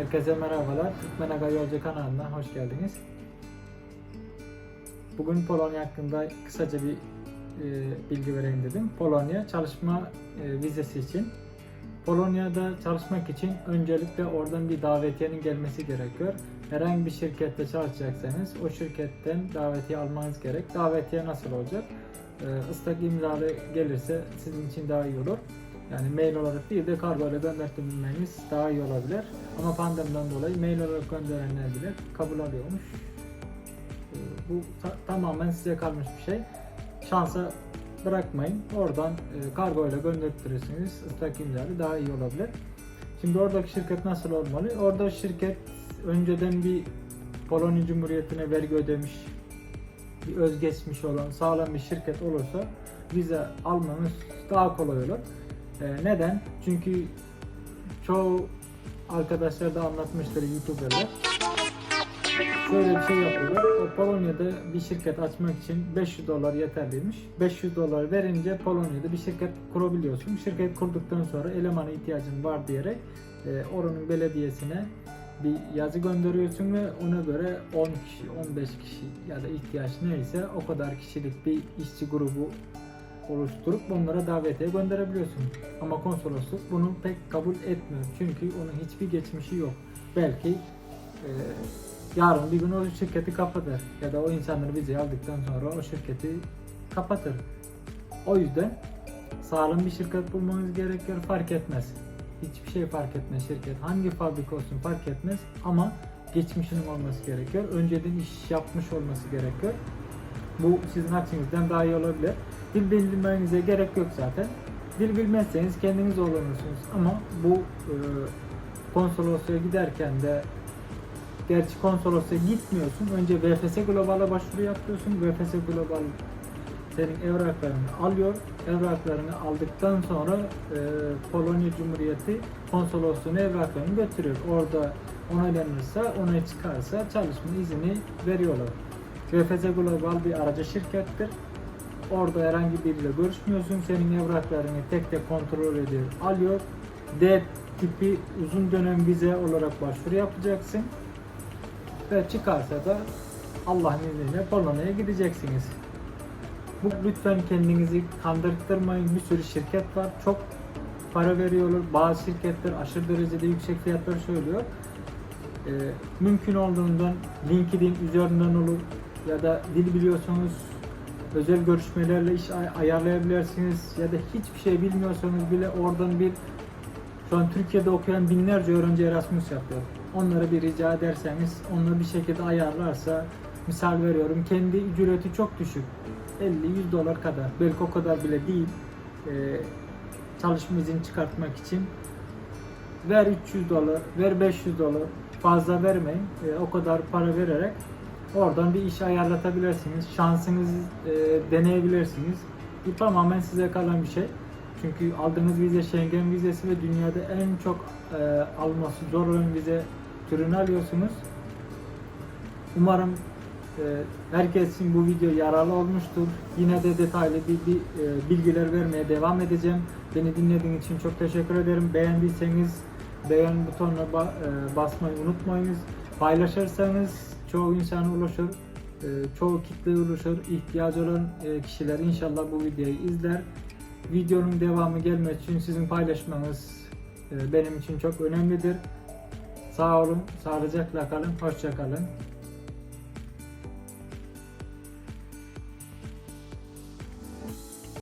Herkese merhabalar. Türkmen Aga Yolcu kanalına hoş geldiniz. Bugün Polonya hakkında kısaca bir e, bilgi vereyim dedim. Polonya çalışma e, vizesi için. Polonya'da çalışmak için öncelikle oradan bir davetiyenin gelmesi gerekiyor. Herhangi bir şirkette çalışacaksanız o şirketten davetiye almanız gerek. Davetiye nasıl olacak? E, ıslak imzalı gelirse sizin için daha iyi olur. Yani mail olarak değil de kargo ile göndertmeniz daha iyi olabilir. Ama pandemiden dolayı mail olarak gönderenler bile kabul alıyormuş. Ee, Bu ta- tamamen size kalmış bir şey. Şansa bırakmayın. Oradan e, kargo ile göndertirsiniz. Islak imzalı daha iyi olabilir. Şimdi oradaki şirket nasıl olmalı? Orada şirket önceden bir Polonya Cumhuriyeti'ne vergi ödemiş, bir özgeçmiş olan sağlam bir şirket olursa vize almanız daha kolay olur. Ee, neden? Çünkü çoğu arkadaşlar da anlatmıştır YouTuber'da. Şöyle bir şey yapıyorlar. Polonya'da bir şirket açmak için 500 dolar yeterliymiş. 500 dolar verince Polonya'da bir şirket kurabiliyorsun. Şirket kurduktan sonra elemana ihtiyacın var diyerek e, oranın belediyesine bir yazı gönderiyorsun ve ona göre 10 kişi, 15 kişi ya da ihtiyaç neyse o kadar kişilik bir işçi grubu oluşturup onlara davetiye gönderebiliyorsun. Ama konsolosluk bunu pek kabul etmiyor. Çünkü onun hiçbir geçmişi yok. Belki e, yarın bir gün o şirketi kapatır ya da o insanları vize aldıktan sonra o şirketi kapatır. O yüzden sağlam bir şirket bulmanız gerekiyor. Fark etmez. Hiçbir şey fark etmez şirket. Hangi fabrika olsun fark etmez ama geçmişinin olması gerekiyor. Önceden iş yapmış olması gerekiyor. Bu sizin açınızdan daha iyi olabilir. Dil bilmenize gerek yok zaten. Dil bilmezseniz kendiniz zorlanırsınız ama bu e, konsolosluğa giderken de gerçi konsolosluğa gitmiyorsun. Önce VFS Global'a başvuru yapıyorsun. VFS Global senin evraklarını alıyor. Evraklarını aldıktan sonra e, Polonya Cumhuriyeti konsolosluğuna evraklarını götürüyor. Orada onaylanırsa, onay çıkarsa çalışma izni veriyorlar. VFS Global bir aracı şirkettir. Orada herhangi biriyle görüşmüyorsun. Senin evraklarını tek tek kontrol ediyor, alıyor. D tipi uzun dönem vize olarak başvuru yapacaksın. Ve çıkarsa da Allah'ın izniyle Polonya'ya gideceksiniz. Bu lütfen kendinizi kandırtırmayın. Bir sürü şirket var. Çok para veriyorlar. Bazı şirketler aşırı derecede yüksek fiyatlar söylüyor. Ee, mümkün olduğundan LinkedIn üzerinden olur ya da dil biliyorsanız özel görüşmelerle iş ay- ayarlayabilirsiniz ya da hiçbir şey bilmiyorsanız bile oradan bir şu an Türkiye'de okuyan binlerce öğrenci Erasmus yapıyor. Onlara bir rica ederseniz onlar bir şekilde ayarlarsa misal veriyorum kendi ücreti çok düşük. 50-100 dolar kadar. Belki o kadar bile değil. Ee, çalışma izni çıkartmak için ver 300 dolar, ver 500 dolar. Fazla vermeyin. Ee, o kadar para vererek oradan bir iş ayarlatabilirsiniz. Şansınızı e, deneyebilirsiniz. Bu tamamen size kalan bir şey. Çünkü aldığınız vize Schengen vizesi ve dünyada en çok e, alması zor olan vize türünü alıyorsunuz. Umarım e, herkes için bu video yararlı olmuştur. Yine de detaylı bir, bir e, bilgiler vermeye devam edeceğim. Beni dinlediğiniz için çok teşekkür ederim. Beğendiyseniz beğen butonuna ba- e, basmayı unutmayınız. Paylaşırsanız çoğu insana ulaşır. E, çoğu kitleye ulaşır. İhtiyacı olan e, kişiler inşallah bu videoyu izler. Videonun devamı gelmesi için sizin paylaşmanız e, benim için çok önemlidir. Sağ olun, sağlıcakla kalın, hoşça kalın.